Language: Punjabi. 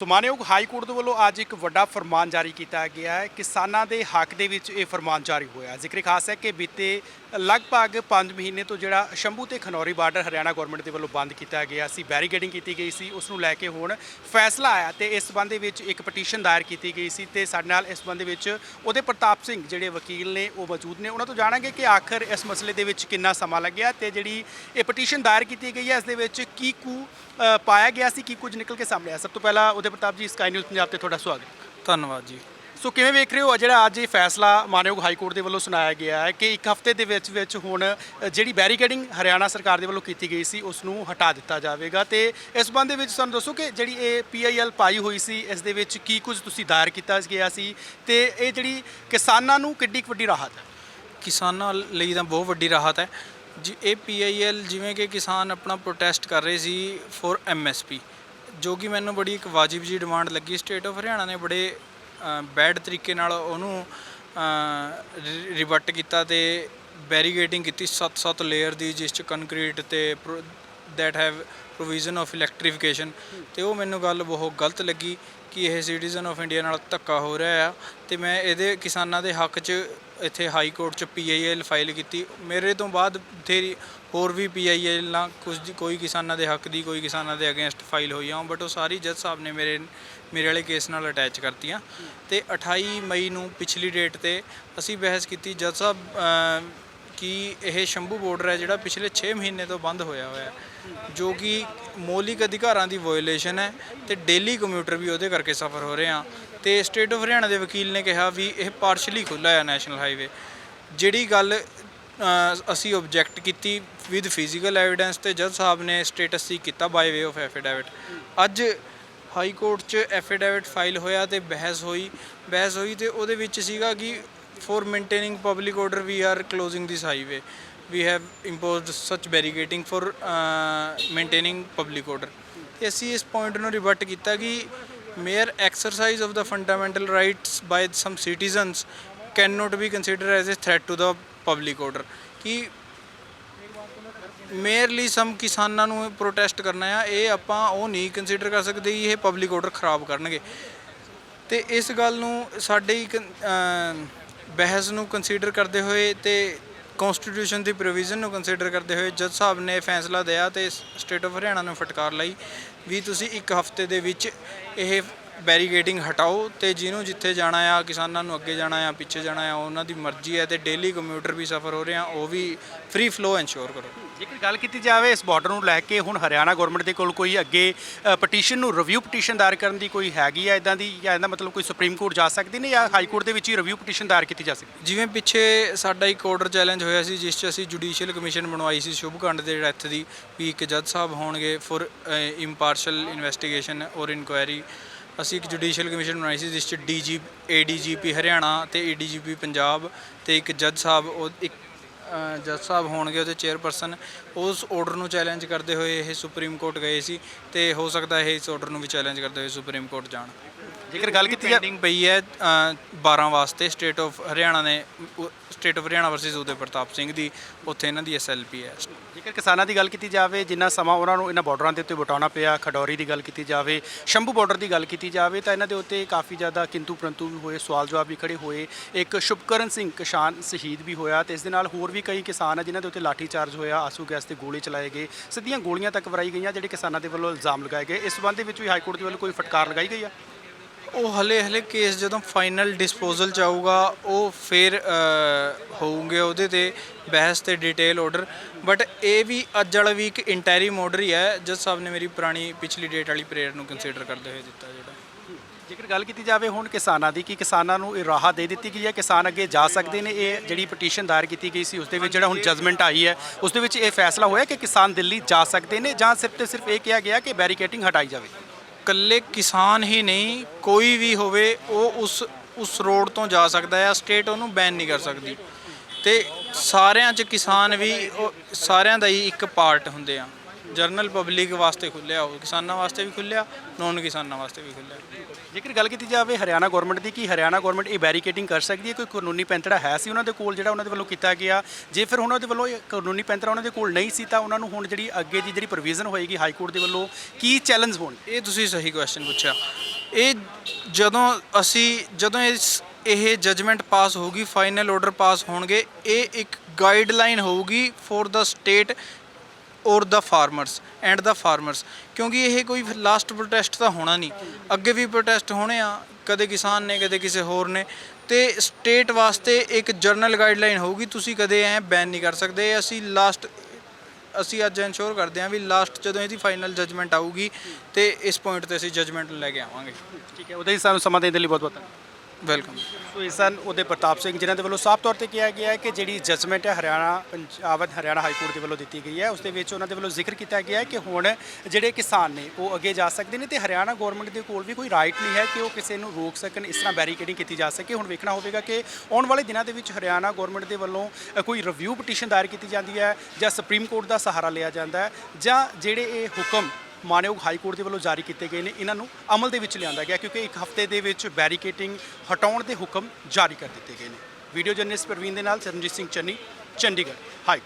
ਸਮਾਨਯੋਗ ਹਾਈ ਕੋਰਟ ਦੇ ਵੱਲੋਂ ਅੱਜ ਇੱਕ ਵੱਡਾ ਫਰਮਾਨ ਜਾਰੀ ਕੀਤਾ ਗਿਆ ਹੈ। ਕਿਸਾਨਾਂ ਦੇ ਹੱਕ ਦੇ ਵਿੱਚ ਇਹ ਫਰਮਾਨ ਜਾਰੀ ਹੋਇਆ ਜ਼ਿਕਰ ਖਾਸ ਹੈ ਕਿ ਬੀਤੇ ਲਗਭਗ 5 ਮਹੀਨੇ ਤੋਂ ਜਿਹੜਾ ਸ਼ੰਭੂ ਤੇ ਖਨੌਰੀ ਬਾਰਡਰ ਹਰਿਆਣਾ ਗਵਰਨਮੈਂਟ ਦੇ ਵੱਲੋਂ ਬੰਦ ਕੀਤਾ ਗਿਆ ਸੀ, ਬੈਰੀਕੇਡਿੰਗ ਕੀਤੀ ਗਈ ਸੀ। ਉਸ ਨੂੰ ਲੈ ਕੇ ਹੁਣ ਫੈਸਲਾ ਆਇਆ ਤੇ ਇਸ ਸੰਬੰਧ ਦੇ ਵਿੱਚ ਇੱਕ ਪਟੀਸ਼ਨ ਦਾਇਰ ਕੀਤੀ ਗਈ ਸੀ ਤੇ ਸਾਡੇ ਨਾਲ ਇਸ ਸੰਬੰਧ ਦੇ ਵਿੱਚ ਉਹਦੇ ਪ੍ਰਤਾਪ ਸਿੰਘ ਜਿਹੜੇ ਵਕੀਲ ਨੇ ਉਹ ਮੌਜੂਦ ਨੇ। ਉਹਨਾਂ ਤੋਂ ਜਾਣਾਂਗੇ ਕਿ ਆਖਰ ਇਸ ਮਸਲੇ ਦੇ ਵਿੱਚ ਕਿੰਨਾ ਸਮਾਂ ਲੱਗਿਆ ਤੇ ਜਿਹੜੀ ਇਹ ਪਟੀਸ਼ਨ ਦਾਇਰ ਕੀਤੀ ਗਈ ਹੈ, ਇਸ ਦੇ ਵਿੱਚ ਕੀ ਕੁ ਪਾਇਆ ਗਿਆ ਸੀ, ਕੀ ਕੁਝ ਨਿਕਲ ਕੇ ਸਾਹਮਣੇ ਆਇਆ। ਸਭ ਤੋਂ ਪਹਿਲਾਂ ਉਹਦੇ ਪ੍ਰਤਾਪ ਜੀ ਸਕਾਈ ਨਿਊਜ਼ ਪੰਜਾਬ ਤੇ ਤੁਹਾਡਾ ਸਵਾਗਤ ਧੰਨਵਾਦ ਜੀ। ਸੋ ਕਿਵੇਂ ਵੇਖ ਰਹੇ ਹੋ? ਜਿਹੜਾ ਅੱਜ ਇਹ ਫੈਸਲਾ ਮਾਨਯੋਗ ਹਾਈ ਕੋਰਟ ਦੇ ਵੱਲੋਂ ਸੁਣਾਇਆ ਗਿਆ ਹੈ ਕਿ ਇੱਕ ਹਫ਼ਤੇ ਦੇ ਵਿੱਚ ਵਿੱਚ ਹੁਣ ਜਿਹੜੀ ਬੈਰੀਕੇਡਿੰਗ ਹਰਿਆਣਾ ਸਰਕਾਰ ਦੇ ਵੱਲੋਂ ਕੀਤੀ ਗਈ ਸੀ ਉਸ ਨੂੰ ਹਟਾ ਦਿੱਤਾ ਜਾਵੇਗਾ। ਤੇ ਇਸ ਸੰਬੰਧ ਦੇ ਵਿੱਚ ਸਾਨੂੰ ਦੱਸੋ ਕਿ ਜਿਹੜੀ ਇਹ ਪੀਆਈਐਲ ਪਾਈ ਹੋਈ ਸੀ ਇਸ ਦੇ ਵਿੱਚ ਕੀ ਕੁਝ ਤੁਸੀਂ ਦਾਇਰ ਕੀਤਾ ਗਿਆ ਸੀ? ਤੇ ਇਹ ਜਿਹੜੀ ਕਿਸਾਨਾਂ ਨੂੰ ਕਿੱਡੀ ਕੁ ਵੱਡੀ ਰਾਹਤ ਹੈ? ਕਿਸਾਨਾਂ ਲਈ ਤਾਂ ਬਹੁਤ ਵੱਡੀ ਰਾਹਤ ਹੈ। ਜੀ ਇਹ ਪੀਆਈਐਲ ਜਿਵੇਂ ਕਿ ਕਿਸਾਨ ਆਪਣਾ ਪ੍ਰੋਟੈਸਟ ਕਰ ਰਹੇ ਸੀ ਫॉर ਐਮਐਸਪੀ ਜੋ ਕਿ ਮੈਨੂੰ ਬੜੀ ਇੱਕ ਵਾਜਿਬ ਜੀ ਡਿਮਾਂਡ ਲੱਗੀ। ਸਟੇਟ ਆਫ ਹਰਿਆਣਾ ਨੇ ਬੜੇ ਬੈਡ ਤਰੀਕੇ ਨਾਲ ਉਹਨੂੰ ਰਿਵਰਟ ਕੀਤਾ ਤੇ ਬੈਰੀਗੇਟਿੰਗ ਕੀਤੀ। 7-7 ਲੇਅਰ ਦੀ, ਜਿਸ ਚ ਕੰਕਰੀਟ ਤੇ that have provision of electrification ਤੇ ਉਹ ਮੈਨੂੰ ਗੱਲ ਬਹੁਤ ਗਲਤ ਲੱਗੀ ਕਿ ਇਹ ਸਿਟੀਜ਼ਨ ਆਫ ਇੰਡੀਆ ਨਾਲ ਧੱਕਾ ਹੋ ਰਿਹਾ ਆ ਤੇ ਮੈਂ ਇਹਦੇ ਕਿਸਾਨਾਂ ਦੇ ਹੱਕ 'ਚ ਇੱਥੇ ਹਾਈ ਕੋਰਟ 'ਚ ਪੀਆਈਐਲ ਫਾਈਲ ਕੀਤੀ। ਮੇਰੇ ਤੋਂ ਬਾਅਦ ਬਥੇਰੀ ਹੋਰ ਵੀ ਪੀਆਈਐਲ ਨਾਲ ਕੁਝ ਕੋਈ ਕਿਸਾਨਾਂ ਦੇ ਹੱਕ ਦੀ, ਕੋਈ ਕਿਸਾਨਾਂ ਦੇ ਅਗੇਂਸਟ ਫਾਈਲ ਹੋਈ ਹੋਈਆਂ ਬਟ ਉਹ ਸਾਰੀ ਜੱਜ ਸਾਹਿਬ ਨੇ ਮੇਰੇ ਮੇਰੇ ਵਾਲੇ ਕੇਸ ਨਾਲ ਅਟੈਚ ਕਰਤੀਆਂ। ਤੇ 28 ਮਈ ਨੂੰ ਪਿਛਲੀ ਡੇਟ ਤੇ ਅਸੀਂ ਬਹਿਸ ਕੀਤੀ। ਜੱਜ ਸਾਹਿਬ ਕਿ ਇਹ ਸ਼ੰਭੂ ਬਾਰਡਰ ਹੈ ਜਿਹੜਾ ਪਿਛਲੇ 6 ਮਹੀਨੇ ਤੋਂ ਬੰਦ ਹੋਇਆ ਹੋਇਆ ਹੈ, ਜੋ ਕਿ ਮੌਲਿਕ ਅਧਿਕਾਰਾਂ ਦੀ ਵਾਇਓਲੇਸ਼ਨ ਹੈ ਤੇ ਡੇਲੀ ਕਮਿਊਟਰ ਵੀ ਉਹਦੇ ਕਰਕੇ ਸਫਰ ਹੋ ਰਹੇ ਆ ਤੇ ਸਟੇਟ ਆਫ ਹਰਿਆਣਾ ਦੇ ਵਕੀਲ ਨੇ ਕਿਹਾ ਵੀ ਇਹ ਪਾਰਸ਼ਲੀ ਖੁੱਲਾ ਹੈ ਨੈਸ਼ਨਲ ਹਾਈਵੇ ਜਿਹੜੀ ਗੱਲ ਅਸੀਂ ਆਬਜੈਕਟ ਕੀਤੀ ਵਿਦ ਫਿਜ਼ੀਕਲ ਐਵੀਡੈਂਸ ਤੇ ਜੱਜ ਸਾਹਿਬ ਨੇ ਸਟੇਟਸ ਸੀ ਕੀਤਾ ਬਾਈ ਵੇ ਆਫ ਐਫੀਡੈਵਿਟ ਅੱਜ ਹਾਈ ਕੋਰਟ 'ਚ ਐਫੀਡੈਵਿਟ ਫਾਈਲ ਹੋਇਆ ਤੇ ਬਹਿਸ ਹੋਈ। ਬਹਿਸ ਹੋਈ ਤੇ ਉਹਦੇ ਵਿੱਚ ਸੀਗਾ ਕਿ for maintaining public order we are closing this highway we have imposed such barricading for uh, maintaining public order ਤੇ ਅਸੀਂ ਇਸ ਪੁਆਇੰਟ ਨੂੰ ਰਿਵਰਟ ਕੀਤਾ ਕਿ mere exercise of the fundamental rights by some citizens cannot be considered as a threat to the public order ਕਿ ਮੇਅਰਲੀ ਸਮ ਕਿਸਾਨਾਂ ਨੂੰ ਪ੍ਰੋਟੈਸਟ ਕਰਨਾ ਆ ਇਹ ਆਪਾਂ ਉਹ ਨਹੀਂ ਕੰਸੀਡਰ ਕਰ ਸਕਦੇ ਕਿ ਇਹ ਪਬਲਿਕ ਆਰਡਰ ਖਰਾਬ ਕਰਨਗੇ ਤੇ ਇਸ ਗੱਲ ਨੂੰ ਸਾਡੇ ਹੀ ਕਨ- ਅਮ ਬਹਿਸ ਨੂੰ ਕੰਸੀਡਰ ਕਰਦੇ ਹੋਏ ਤੇ ਕਨਸਟੀਟਿਊਸ਼ਨ ਦੀ ਪ੍ਰੋਵੀਜ਼ਨ ਨੂੰ ਕੰਸੀਡਰ ਕਰਦੇ ਹੋਏ ਜੱਜ ਸਾਹਿਬ ਨੇ ਫੈਸਲਾ ਦਿਆ ਤੇ ਸਟੇਟ ਆਫ ਹਰਿਆਣਾ ਨੂੰ ਫਟਕਾਰ ਲਈ। ਵੀ ਤੁਸੀਂ ਇੱਕ ਹਫ਼ਤੇ ਦੇ ਵਿੱਚ ਇਹ ਬੈਰੀਗੇਟਿੰਗ ਹਟਾਓ ਤੇ ਜਿਹਨੂੰ ਜਿੱਥੇ ਜਾਣਾ ਆ ਕਿਸਾਨਾਂ ਨੂੰ ਅੱਗੇ ਜਾਣਾ ਆ ਪਿੱਛੇ ਜਾਣਾ ਆ ਉਹਨਾਂ ਦੀ ਮਰਜ਼ੀ ਹੈ ਤੇ ਡੇਲੀ ਕੰਮਿਊਟਰ ਵੀ ਸਫਰ ਹੋ ਰਹੇ ਆ ਉਹ ਵੀ ਫ੍ਰੀ ਫਲੋ ਐਨਸ਼ੋਰ ਕਰੋ। ਜੇਕਰ ਗੱਲ ਕੀਤੀ ਜਾਵੇ ਇਸ ਬਾਰਡਰ ਨੂੰ ਲੈ ਕੇ ਹੁਣ ਹਰਿਆਣਾ ਗਵਰਨਮੈਂਟ ਦੇ ਕੋਲ ਕੋਈ ਅੱਗੇ ਪਟੀਸ਼ਨ ਨੂੰ ਰਿਵਿਊ ਪਟੀਸ਼ਨ ਦਾਇਰ ਕਰਨ ਦੀ ਕੋਈ ਹੈਗੀ ਆ ਇਦਾਂ ਦੀ ਜਾਂ ਇਹਦਾ ਮਤਲਬ ਕੋਈ ਸੁਪਰੀਮ ਕੋਰਟ ਜਾ ਸਕਦੀ ਨੇ ਜਾਂ ਹਾਈ ਕੋਰਟ ਦੇ ਵਿੱਚ ਹੀ ਰਿਵਿਊ ਪਟੀਸ਼ਨ ਦਾਇਰ ਕੀਤੀ ਜਾ ਸਕਦੀ? ਜਿਵੇਂ ਪਿੱਛੇ ਸਾਡਾ ਇੱਕ ਆਰਡਰ ਚੈਲੰਜ ਹੋਇਆ ਸੀ ਜਿਸ 'ਚ ਅਸੀਂ ਜੁਡੀਸ਼ੀਅਲ ਕਮਿਸ਼ਨ ਬਣਵਾਈ ਸੀ ਸ਼ੁਭਕੰਡ ਦੇ ਡੈਥ ਦੀ ਵੀ ਇੱਕ ਜੱਜ ਸਾਹਿਬ ਹੋਣਗੇ ਫॉर ਇੰਪਾਰਸ਼ਲ ਇਨਵੈਸਟੀਗੇਸ਼ਨ ਔਰ ਇਨਕੁਆਇਰੀ ਅਸੀਂ ਇੱਕ ਜੁਡੀਸ਼ੀਅਲ ਕਮਿਸ਼ਨ ਬਣਾਈ ਸੀ, ਜਿਸ 'ਚ ਡੀਜੀ ਏਡੀਜੀਪੀ ਹਰਿਆਣਾ ਤੇ ਏਡੀਜੀਪੀ ਪੰਜਾਬ ਤੇ ਇੱਕ ਜੱਜ ਸਾਹਿਬ, ਉਹ ਇੱਕ ਜੱਜ ਸਾਹਿਬ ਹੋਣਗੇ ਉਹਦੇ ਚੇਅਰਪਰਸਨ ਉਸ ਆਰਡਰ ਨੂੰ ਚੈਲੰਜ ਕਰਦੇ ਹੋਏ ਇਹ ਸੁਪਰੀਮ ਕੋਰਟ ਗਏ ਸੀ ਤੇ ਹੋ ਸਕਦਾ ਹੈ ਇਸ ਆਰਡਰ ਨੂੰ ਵੀ ਚੈਲੰਜ ਕਰਦੇ ਹੋਏ ਸੁਪਰੀਮ ਕੋਰਟ ਜਾਣ। ਜੇਕਰ ਗੱਲ ਕੀਤੀ ਜਾਵੇ ਪੈਂਡਿੰਗ ਪਈ ਹੈ ਅ, 12 ਵਾਸਤੇ ਸਟੇਟ ਆਫ ਹਰਿਆਣਾ ਨੇ ਸਟੇਟ ਆਫ ਹਰਿਆਣਾ ਵਰਸਸ ਉਦੇ ਪ੍ਰਤਾਪ ਸਿੰਘ ਦੀ ਉੱਥੇ ਇਹਨਾਂ ਦੀ ਐਸਐਲਪੀ ਹੈ। ਜੇਕਰ ਕਿਸਾਨਾਂ ਦੀ ਗੱਲ ਕੀਤੀ ਜਾਵੇ ਜਿੰਨਾ ਸਮਾਂ ਉਹਨਾਂ ਨੂੰ ਇਹਨਾਂ ਬਾਰਡਰਾਂ ਦੇ ਉੱਤੇ ਬਿਤਾਉਣਾ ਪਿਆ ਖਡੌਰੀ ਦੀ ਗੱਲ ਕੀਤੀ ਜਾਵੇ ਸ਼ੰਭੂ ਬਾਰਡਰ ਦੀ ਗੱਲ ਕੀਤੀ ਜਾਵੇ ਤਾਂ ਇਹਨਾਂ ਦੇ ਉੱਤੇ ਕਾਫੀ ਜ਼ਿਆਦਾ ਕਿੰਤੂ ਪ੍ਰੰਤੂ ਵੀ ਹੋਏ ਸਵਾਲ ਜਵਾਬ ਵੀ ਖੜੇ ਹੋਏ। ਇੱਕ ਸ਼ੁਭਕਰਨ ਸਿੰਘ ਕਿਸਾਨ ਸ਼ਹੀਦ ਵੀ ਹੋਇਆ ਤੇ ਇਸ ਦੇ ਨਾਲ ਹੋਰ ਵੀ ਕਈ ਕਿਸਾਨ ਆ ਜਿਨ੍ਹਾਂ ਦੇ ਉੱਤੇ ਲਾਠੀ ਚਾਰਜ ਹੋਇਆ ਆਸੂ ਗੈਸ ਤੇ ਗੋਲੇ ਚਲਾਏ ਗਏ ਸਿੱਧੀਆਂ ਗੋਲੀਆਂ ਤੱਕ ਵਰਾਈ ਗਈਆਂ ਜਿਹੜੇ ਕਿਸਾਨਾਂ ਦੇ ਵੱਲੋਂ ਇਲਜ਼ਾਮ ਲਗਾਏ ਗਏ। ਇਸ ਸੰਬੰਧ ਵਿੱਚ ਵੀ ਹਾਈ ਕੋਰਟ ਦੇ ਵੱਲੋਂ ਕੋਈ ਫਟਕਾਰ ਲਗਾਈ ਗਈ ਆ? ਉਹ ਹਲੇ ਹਲੇ ਕੇਸ ਜਦੋਂ ਫਾਈਨਲ ਡਿਸਪੋਜ਼ਲ ਚ ਆਊਗਾ ਉਹ ਫਿਰ ਅ, ਹੋਊਗੇ ਉਹਦੇ ਤੇ ਬਹਿਸ ਤੇ ਡਿਟੇਲ ਆਰਡਰ। ਬਟ ਇਹ ਵੀ ਅੱਜ ਵਾਲਾ ਵੀ ਇੱਕ ਇੰਟੈਰੀਮ ਆਰਡਰ ਹੀ ਹੈ। ਜੱਜ ਸਾਹਿਬ ਨੇ ਮੇਰੀ ਪੁਰਾਣੀ ਪਿਛਲੀ ਡੇਟ ਵਾਲੀ ਪ੍ਰੇਅਰ ਨੂੰ ਕੰਸੀਡਰ ਕਰਦੇ ਹੋਏ ਦਿੱਤਾ ਜਿਹੜਾ। ਜੇਕਰ ਗੱਲ ਕੀਤੀ ਜਾਵੇ ਹੁਣ ਕਿਸਾਨਾਂ ਦੀ, ਕਿ ਕਿਸਾਨਾਂ ਨੂੰ ਇਹ ਰਾਹਤ ਦੇ ਦਿੱਤੀ ਗਈ ਹੈ? ਕਿਸਾਨ ਅੱਗੇ ਜਾ ਸਕਦੇ ਨੇ? ਇਹ ਜਿਹੜੀ ਪਟੀਸ਼ਨ ਦਾਇਰ ਕੀਤੀ ਗਈ ਸੀ, ਉਸ ਦੇ ਵਿੱਚ ਜਿਹੜਾ ਹੁਣ ਜਜਮੈਂਟ ਆਈ ਹੈ, ਉਸ ਦੇ ਵਿੱਚ ਇਹ ਫੈਸਲਾ ਹੋਇਆ ਕਿ ਕਿਸਾਨ ਦਿੱਲੀ ਜਾ ਸਕਦੇ ਨੇ ਜਾਂ ਸਿਰਫ ਤੇ ਸਿਰਫ ਇਹ ਕਿਹਾ ਗਿਆ ਕਿ ਬੈਰੀਕੇਟਿੰਗ ਹਟਾਈ ਜਾਵੇ? ਇਕੱਲੇ ਕਿਸਾਨ ਹੀ ਨਹੀਂ, ਕੋਈ ਵੀ ਹੋਵੇ, ਉਹ ਉਸ ਉਸ ਰੋਡ ਤੋਂ ਜਾ ਸਕਦਾ ਹੈ ਸਟੇਟ ਉਹਨੂੰ ਬੈਨ ਨਹੀਂ ਕਰ ਸਕਦੀ। ਤੇ ਸਾਰਿਆਂ 'ਚ ਕਿਸਾਨ ਵੀ, ਉਹ ਸਾਰਿਆਂ ਦਾ ਹੀ ਇੱਕ ਪਾਰਟ ਹੁੰਦੇ ਆ। ਜਰਨਲ ਪਬਲਿਕ ਵਾਸਤੇ ਖੁੱਲਿਆ ਉਹ ਕਿਸਾਨਾਂ ਵਾਸਤੇ ਵੀ ਖੁੱਲਿਆ ਨੌਨ ਕਿਸਾਨਾਂ ਵਾਸਤੇ ਵੀ ਖੁੱਲਿਆ ਜੇਕਰ ਗੱਲ ਕੀਤੀ ਜਾਵੇ ਹਰਿਆਣਾ ਗਵਰਨਮੈਂਟ ਦੀ, ਕਿ ਹਰਿਆਣਾ ਗਵਰਨਮੈਂਟ ਇਹ ਬੈਰੀਕੇਟਿੰਗ ਕਰ ਸਕਦੀ ਹੈ? ਕੋਈ ਕਾਨੂੰਨੀ ਪੈਂਤੜਾ ਹੈ ਸੀ ਉਹਨਾਂ ਦੇ ਕੋਲ ਜਿਹੜਾ ਉਹਨਾਂ ਦੇ ਵੱਲੋਂ ਕੀਤਾ ਗਿਆ? ਜੇ ਫਿਰ ਉਹਨਾਂ ਦੇ ਵੱਲੋਂ ਇਹ ਕਾਨੂੰਨੀ ਪੈਂਤੜਾ ਉਹਨਾਂ ਦੇ ਕੋਲ ਨਹੀਂ ਸੀ, ਤਾਂ ਉਹਨਾਂ ਨੂੰ ਹੁਣ ਜਿਹੜੀ ਅੱਗੇ ਦੀ ਜਿਹੜੀ ਪ੍ਰੋਵੀਜ਼ਨ ਹੋਏਗੀ ਹਾਈ ਕੋਰਟ ਦੇ ਵੱਲੋਂ ਕੀ ਚੈਲੰਜ ਹੋਣਗੇ? ਇਹ ਤੁਸੀਂ ਸਹੀ ਕੁਐਸਚਨ ਪੁੱਛਿਆ। ਇਹ ਜਦੋਂ ਅਸੀਂ, ਜਦੋਂ ਇਸ, ਇਹ ਜਜਮੈਂਟ ਪਾਸ ਹੋਊਗੀ ਫਾਈਨਲ ਆਰਡਰ ਪਾਸ ਹੋਣਗੇ, ਇਹ ਇੱਕ ਗਾਈਡਲਾਈਨ ਹੋਊਗੀ ਫॉर ਦਾ ਸਟੇਟ ਔਰ the farmers and the farmers ਕਿਉਂਕਿ ਇਹ ਕੋਈ ਲਾਸਟ ਪ੍ਰੋਟੈਸਟ ਤਾਂ ਹੋਣਾ ਨਹੀਂ। ਅੱਗੇ ਵੀ ਪ੍ਰੋਟੈਸਟ ਹੋਣੇ ਆ, ਕਦੇ ਕਿਸਾਨ ਨੇ, ਕਦੇ ਕਿਸੇ ਹੋਰ ਨੇ। ਤੇ ਸਟੇਟ ਵਾਸਤੇ ਇੱਕ ਜਰਨਲ ਗਾਈਡਲਾਈਨ ਹੋਊਗੀ, ਤੁਸੀਂ ਕਦੇ ਐ ਬੈਨ ਨਹੀਂ ਕਰ ਸਕਦੇ। ਅਸੀਂ ਲਾਸਟ ਅਸੀਂ ਅੱਜ ਇਨਸ਼ੋਰ ਕਰਦੇ ਹਾਂ ਵੀ ਲਾਸਟ ਜਦੋਂ ਇਹਦੀ ਫਾਈਨਲ ਜਜਮੈਂਟ ਆਊਗੀ, ਤੇ ਇਸ ਪੁਆਇੰਟ ਤੇ ਅਸੀਂ ਜਜਮੈਂਟ ਲੈ ਕੇ ਆਵਾਂਗੇ। ਠੀਕ ਹੈ, ਉਹਦੇ ਹੀ ਸਾਨੂੰ ਸਮਾਂ ਦੇਣ ਦੇ ਲਈ ਬਹੁਤ ਬਹੁਤ ਧੰਨਵਾਦ। ਵੈਲਕਮ ਸੋ ਇਹ ਸਨ ਉਹਦੇ ਪ੍ਰਤਾਪ ਸਿੰਘ ਜਿਨ੍ਹਾਂ ਦੇ ਵੱਲੋਂ ਸਾਫ਼ ਤੌਰ ਤੇ ਕਿਹਾ ਗਿਆ ਹੈ ਕਿ ਜਿਹੜੀ ਜਜਮੈਂਟ ਹੈ ਹਰਿਆਣਾ, ਪੰਜਾਬ, ਹਰਿਆਣਾ ਹਾਈ ਕੋਰਟ ਦੇ ਵੱਲੋਂ ਦਿੱਤੀ ਗਈ ਹੈ, ਉਸ ਦੇ ਵਿੱਚ ਉਹਨਾਂ ਦੇ ਵੱਲੋਂ ਜ਼ਿਕਰ ਕੀਤਾ ਗਿਆ ਹੈ ਕਿ ਹੁਣ ਜਿਹੜੇ ਕਿਸਾਨ ਨੇ ਉਹ ਅੱਗੇ ਜਾ ਸਕਦੇ ਨੇ ਤੇ ਹਰਿਆਣਾ ਗਵਰਨਮੈਂਟ ਦੇ ਕੋਲ ਵੀ ਕੋਈ ਰਾਈਟ ਨਹੀਂ ਹੈ ਕਿ ਉਹ ਕਿਸੇ ਨੂੰ ਰੋਕ ਸਕਣ, ਇਸ ਤਰ੍ਹਾਂ ਬੈਰੀਕੇਡਿੰਗ ਕੀਤੀ ਜਾ ਸਕੇ। ਹੁਣ ਵੇਖਣਾ ਹੋਵੇਗਾ ਕਿ ਆਉਣ ਵਾਲੇ ਦਿਨਾਂ ਦੇ ਵਿੱਚ ਹਰਿਆਣਾ ਗਵਰਨਮੈਂਟ ਦੇ ਵੱਲੋਂ ਕੋਈ ਰਿਵਿਊ ਪਟੀਸ਼ਨ ਦਾਇਰ ਕੀਤੀ ਜਾਂਦੀ ਹੈ ਜਾਂ ਸੁਪਰੀਮ ਕੋਰਟ ਦਾ ਸਹਾਰਾ ਲਿਆ ਜਾਂਦਾ ਹੈ ਜਾਂ ਜਿਹੜੇ ਇਹ ਹੁਕਮ ਮਾਨਯੋਗ ਹਾਈ ਕੋਰਟ ਦੇ ਵੱਲੋਂ ਜਾਰੀ ਕੀਤੇ ਗਏ ਨੇ, ਇਹਨਾਂ ਨੂੰ ਅਮਲ ਦੇ ਵਿੱਚ ਲਿਆਂਦਾ ਗਿਆ ਕਿਉਂਕਿ ਇੱਕ ਹਫ਼ਤੇ ਦੇ ਵਿੱਚ ਬੈਰੀਕੇਟਿੰਗ ਹਟਾਉਣ ਦੇ ਹੁਕਮ ਜਾਰੀ ਕਰ ਦਿੱਤੇ ਗਏ ਨੇ। ਵੀਡੀਓ ਜਰਨਲਿਸਟ ਪ੍ਰਵੀਨ ਦੇ ਨਾਲ ਚਰਨਜੀਤ ਸਿੰਘ ਚੰਨੀ, ਚੰਡੀਗੜ੍ਹ। ਹਾਈ